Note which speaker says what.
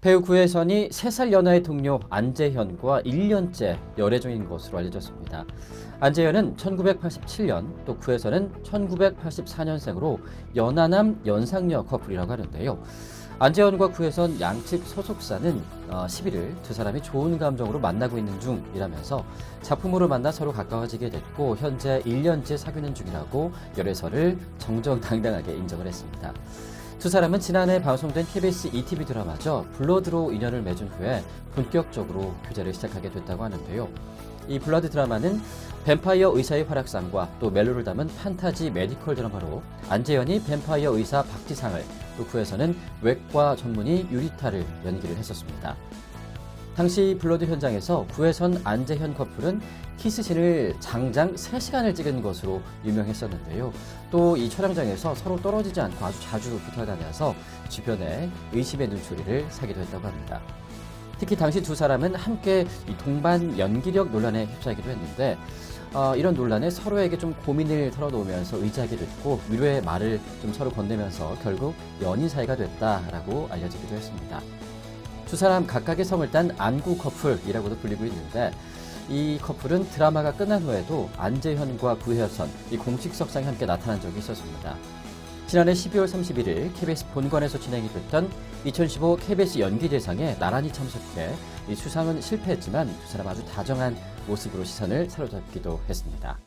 Speaker 1: 배우 구혜선이 3살 연하의 동료 안재현과 1년째 열애 중인 것으로 알려졌습니다. 안재현은 1987년 또 구혜선은 1984년생으로 연하남 연상녀 커플이라고 하는데요. 안재현과 구혜선 양측 소속사는 어, 11일 두 사람이 좋은 감정으로 만나고 있는 중이라면서 작품으로 만나 서로 가까워지게 됐고 현재 1년째 사귀는 중이라고 열애설을 정정당당하게 인정을 했습니다. 두 사람은 지난해 방송된 KBS ETV 드라마죠. 블러드로 인연을 맺은 후에 본격적으로 교제를 시작하게 됐다고 하는데요. 이 블러드 드라마는 뱀파이어 의사의 활약상과 또 멜로를 담은 판타지 메디컬 드라마로 안재현이 뱀파이어 의사 박지상을 또 구에서는 외과 전문의 유리타를 연기를 했었습니다. 당시 블러드 현장에서 구혜선 안재현 커플은 키스신을 장장 3시간을 찍은 것으로 유명했었는데요. 또 이 촬영장에서 서로 떨어지지 않고 아주 자주 붙어 다녀서 주변에 의심의 눈초리를 사기도 했다고 합니다. 특히 당시 두 사람은 함께 이 동반 연기력 논란에 휩싸이기도 했는데 어, 이런 논란에 서로에게 좀 고민을 털어놓으면서 의지하게 됐고 위로의 말을 좀 서로 건네면서 결국 연인 사이가 됐다라고 알려지기도 했습니다. 두 사람 각각의 성을 딴 안구 커플이라고도 불리고 있는데 이 커플은 드라마가 끝난 후에도 안재현과 구혜선 이 공식 석상에 함께 나타난 적이 있었습니다. 지난해 12월 31일 KBS 본관에서 진행이 됐던 2015 KBS 연기대상에 나란히 참석해 이 수상은 실패했지만 두 사람 아주 다정한 모습으로 시선을 사로잡기도 했습니다.